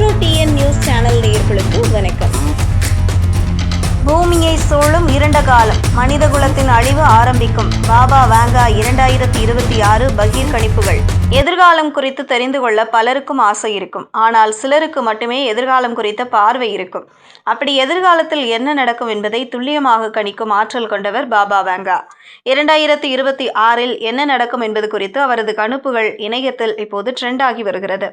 Metro TN news channel நேயர்களுக்கு வணக்கம். பூமியை சூழும் இருண்ட காலம். மனித குலத்தின் அழிவு ஆரம்பிக்கும். பாபா வாங்கா இரண்டாயிரத்தி இருபத்தி ஆறு பகீர் கணிப்புகள் எதிர்காலம் குறித்து தெரிந்து கொள்ள பலருக்கும் ஆசை இருக்கும். ஆனால் சிலருக்கு மட்டுமே எதிர்காலம் குறித்த பார்வை இருக்கும். அப்படி எதிர்காலத்தில் என்ன நடக்கும் என்பதை துல்லியமாக கணிக்கும் ஆற்றல் கொண்டவர் பாபா வாங்கா. இரண்டாயிரத்தி இருபத்தி ஆறில் என்ன நடக்கும் என்பது குறித்து அவரது கணிப்புகள் இணையத்தில் இப்போது ட்ரெண்ட் ஆகி வருகிறது.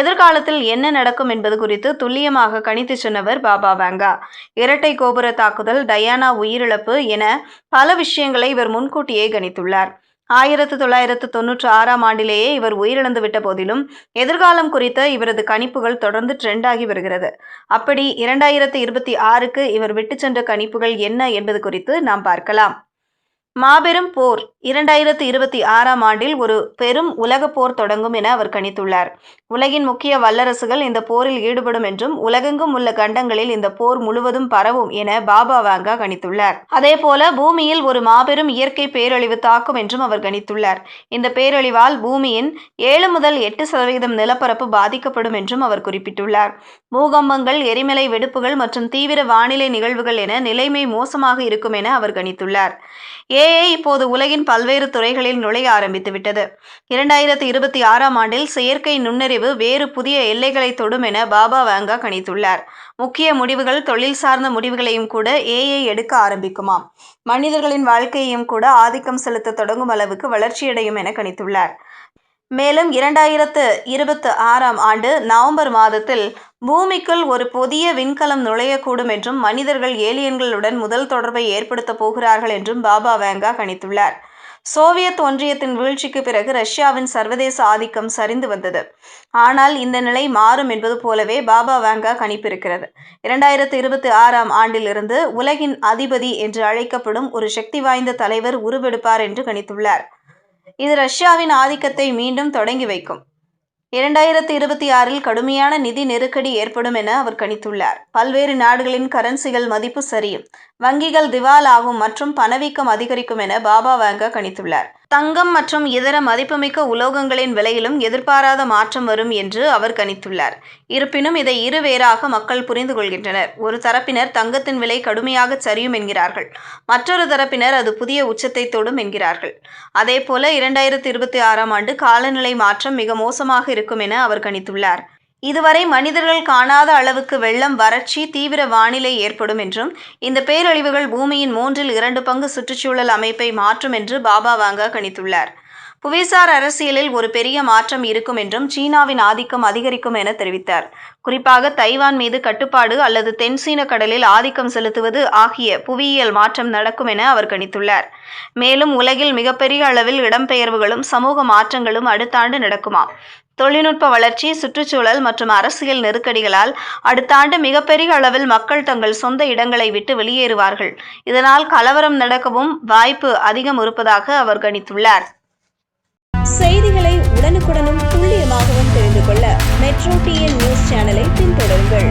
எதிர்காலத்தில் என்ன நடக்கும் என்பது குறித்து துல்லியமாக கணித்து சொன்னவர் பாபா வாங்கா. இரட்டை கோபுர தாக்குதல் டயானா உயிரிழப்பு என பல விஷயங்களை இவர் முன்கூட்டியே கணித்துள்ளார். ஆயிரத்து தொள்ளாயிரத்து தொன்னூற்றி ஆறாம் ஆண்டிலேயே இவர் உயிரிழந்து விட்ட போதிலும் எதிர்காலம் குறித்த இவரது கணிப்புகள் தொடர்ந்து ட்ரெண்ட் ஆகி வருகிறது. அப்படி இரண்டாயிரத்து இருபத்தி ஆறுக்கு இவர் விட்டு சென்ற கணிப்புகள் என்ன என்பது குறித்து நாம் பார்க்கலாம். மாபெரும் போர் இரண்டாயிரத்து இருபத்தி ஆறாம் ஆண்டில் ஒரு பெரும் உலக போர் தொடங்கும் என அவர் கணித்துள்ளார். உலகின் முக்கிய வல்லரசுகள் இந்த போரில் ஈடுபடும் என்றும் உலகெங்கும் உள்ள கண்டங்களில் இந்த போர் முழுவதும் பரவும் என பாபா வாங்கா கணித்துள்ளார். அதேபோல பூமியில் ஒரு மாபெரும் இயற்கை பேரழிவு தாக்கும் என்றும் அவர் கணித்துள்ளார். இந்த பேரழிவால் பூமியின் ஏழு முதல் எட்டு சதவீதம் நிலப்பரப்பு பாதிக்கப்படும் என்றும் அவர் குறிப்பிட்டுள்ளார். பூகம்பங்கள் எரிமலை வெடிப்புகள் மற்றும் தீவிர வானிலை நிகழ்வுகள் என நிலைமை மோசமாக இருக்கும் என அவர் கணித்துள்ளார். ஏஐ இப்போது உலகின் பல்வேறு துறைகளில் நுழைய ஆரம்பித்துவிட்டது. இரண்டாயிரத்தி இருபத்தி ஆறாம் ஆண்டில் செயற்கை நுண்ணறிவு வேறு புதிய எல்லைகளை தொடும் என பாபா வாங்கா கணித்துள்ளார். முக்கிய முடிவுகள் தொழில் சார்ந்த முடிவுகளையும் கூட ஏஐ எடுக்க ஆரம்பிக்குமாம். மனிதர்களின் வாழ்க்கையையும் கூட ஆதிக்கம் செலுத்த தொடங்கும் அளவுக்கு வளர்ச்சியடையும் என கணித்துள்ளார். மேலும் இரண்டாயிரத்து இருபத்து ஆறாம் ஆண்டு நவம்பர் மாதத்தில் பூமிக்குள் ஒரு புதிய விண்கலம் நுழையக்கூடும் என்றும் மனிதர்கள் ஏலியன்களுடன் முதல் தொடர்பை ஏற்படுத்தப் போகிறார்கள் என்றும் பாபா வேங்கா கணித்துள்ளார். சோவியத் ஒன்றியத்தின் வீழ்ச்சிக்கு பிறகு ரஷ்யாவின் சர்வதேச ஆதிக்கம் சரிந்து வந்தது. ஆனால் இந்த நிலை மாறும் என்பது போலவே பாபா வேங்கா கணிப்பிருக்கிறது. இரண்டாயிரத்து இருபத்தி ஆறாம் ஆண்டிலிருந்து உலகின் அதிபதி என்று அழைக்கப்படும் ஒரு சக்தி வாய்ந்த தலைவர் உருவெடுப்பார் என்று கணித்துள்ளார். இது ரஷ்யாவின் ஆதிக்கத்தை மீண்டும் தொடங்கி வைக்கும். இரண்டாயிரத்தி இருபத்தி ஆறில் கடுமையான நிதி நெருக்கடி ஏற்படும் என அவர் கணித்துள்ளார். பல்வேறு நாடுகளின் கரன்சிகள் மதிப்பு சரியும் வங்கிகள் திவால் ஆகும் மற்றும் பணவீக்கம் அதிகரிக்கும் என பாபா வாங்கா கணித்துள்ளார். தங்கம் மற்றும் இதர மதிப்புமிக்க உலோகங்களின் விலையிலும் எதிர்பாராத மாற்றம் வரும் என்று அவர் கணித்துள்ளார். இருப்பினும் இதை இருவேறாக மக்கள் புரிந்து கொள்கின்றனர். ஒரு தரப்பினர் தங்கத்தின் விலை கடுமையாக சரியும் என்கிறார்கள். மற்றொரு தரப்பினர் அது புதிய உச்சத்தை தொடும் என்கிறார்கள். அதேபோல இரண்டாயிரத்தி இருபத்தி ஆறாம் ஆண்டு காலநிலை மாற்றம் மிக மோசமாக இருக்கும் என அவர் கணித்துள்ளார். இதுவரை மனிதர்கள் காணாத அளவுக்கு வெள்ளம் வறட்சி தீவிர வானிலை ஏற்படும் என்றும் இந்த பேரழிவுகள் பூமியின் மூன்றில் இரண்டு பங்கு சுற்றுச்சூழல் அமைப்பை மாற்றும் என்று பாபா வாங்கா கணித்துள்ளார். புவிசார் அரசியலில் ஒரு பெரிய மாற்றம் இருக்கும் என்றும் சீனாவின் ஆதிக்கம் அதிகரிக்கும் என தெரிவித்தார். குறிப்பாக தைவான் மீது கட்டுப்பாடு அல்லது தென்சீன கடலில் ஆதிக்கம் செலுத்துவது ஆகிய புவியியல் மாற்றம் நடக்கும் என அவர் கணித்துள்ளார். மேலும் உலகில் மிகப்பெரிய அளவில் இடம்பெயர்வுகளும் சமூக மாற்றங்களும் அடுத்த ஆண்டு நடக்குமாம். தொழில்நுட்ப வளர்ச்சி சுற்றுச்சூழல் மற்றும் அரசியல் நெருக்கடிகளால் அடுத்த ஆண்டு மிகப்பெரிய அளவில் மக்கள் தங்கள் சொந்த இடங்களை விட்டு வெளியேறுவார்கள். இதனால் கலவரம் நடக்கவும் வாய்ப்பு அதிகம் இருப்பதாக அவர் கணித்துள்ளார். செய்திகளை உடனுக்குடனும் துல்லியமாகவும் தெரிந்து கொள்ள மெட்ரோ டிஎன் நியூஸ் சேனலை பின்தொடருங்கள்.